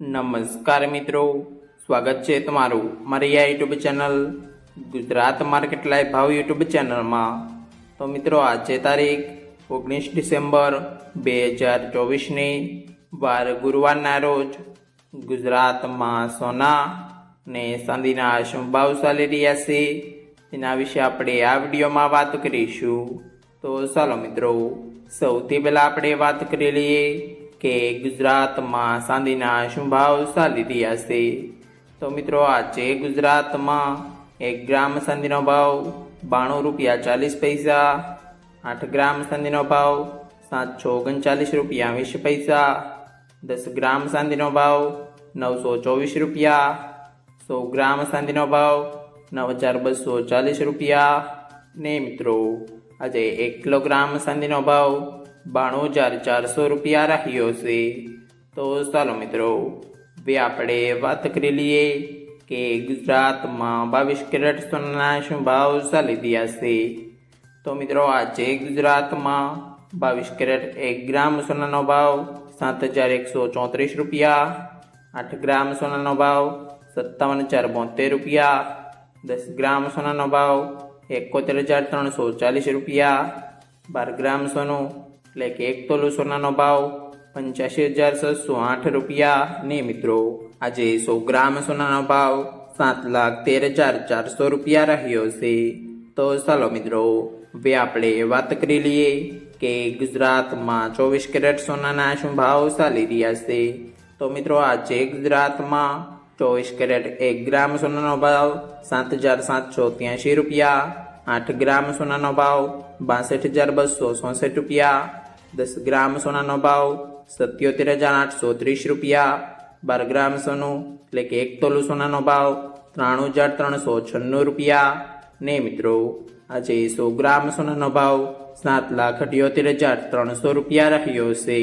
નમસ્કાર મિત્રો. સ્વાગત છે તમારું મારી આ YouTube channel Gujarat market live ભાવ યુટ્યુબ ચેનલમાં. તો મિત્રો, આજે તારીખ ઓગણીસ ડિસેમ્બર બે હજાર ચોવીસની વાર ગુરુવારના રોજ ગુજરાતમાં સોના ને ચાંદીના શું ભાવ ચાલી રહ્યા છે તેના વિશે આપણે આ વિડીયોમાં વાત કરીશું. તો ચાલો મિત્રો, સૌથી પહેલાં આપણે વાત કરી લઈએ કે ગુજરાતમાં ચાંદીના શું ભાવ ચાલી રહ્યા છે. તો મિત્રો, આજે ગુજરાતમાં એક ગ્રામ ચાંદીનો ભાવ બાણું રૂપિયા ચાલીસ પૈસા, આઠ ગ્રામ ચાંદીનો ભાવ સાતસો ઓગણચાલીસ રૂપિયા વીસ પૈસા, દસ ગ્રામ ચાંદીનો ભાવ નવસો ચોવીસ રૂપિયા, સો ગ્રામ ચાંદીનો ભાવ નવ હજાર બસો ચાલીસ રૂપિયા. ને મિત્રો, આજે એક કિલોગ્રામ ચાંદીનો ભાવ બાણું હજાર ચારસો રૂપિયા રહ્યો છે. તો ચાલો મિત્રો, હવે આપણે વાત કરી લઈએ કે ગુજરાતમાં બાવીસ કેરેટ સોનાના શું ભાવ ચાલી રહ્યા છે. તો મિત્રો, આજે ગુજરાતમાં બાવીસ કેરેટ એક ગ્રામ સોનાનો ભાવ સાત હજાર એકસો ચોત્રીસ રૂપિયા, આઠ ગ્રામ સોનાનો ભાવ સત્તાવન હજાર બોતેર રૂપિયા, દસ ગ્રામ સોનાનો ભાવ એકોતેર હજાર ત્રણસો ચાલીસ રૂપિયા, બાર ગ્રામ સોનું એટલે કે એક તોલું સોનાનો ભાવ પંચ્યાસી હજાર છસો આઠ રૂપિયા. ને મિત્રો, આજે સો ગ્રામ સોનાનો ભાવ સાત લાખ તેર હજાર ચારસો રૂપિયા રહ્યો છે. તો ચાલો મિત્રો, હવે આપણે વાત કરી લઈએ કે ગુજરાતમાં ચોવીસ કેરેટ સોનાના શું ભાવ ચાલી રહ્યા છે. તો મિત્રો, આજે ગુજરાતમાં ચોવીસ કેરેટ એક ગ્રામ સોનાનો ભાવ સાત હજાર સાતસો ત્યાંશી રૂપિયા. આઠ ગ્રામ સોનાનો ભાવ બાસઠ હજાર બસો ચોસઠ રૂપિયા. દસ ગ્રામ સોનાનો ભાવ સત્યોતેર હજાર આઠસો ત્રીસ રૂપિયા. બાર ગ્રામ સોનું એટલે કે એક તોલું સોનાનો ભાવ ત્રાણું હજાર ત્રણસો છન્નું રૂપિયા. ને મિત્રો, આજે સો ગ્રામ સોનાનો ભાવ સાત લાખ અઠ્યોતેર હજાર ત્રણસો રૂપિયા રહ્યો છે.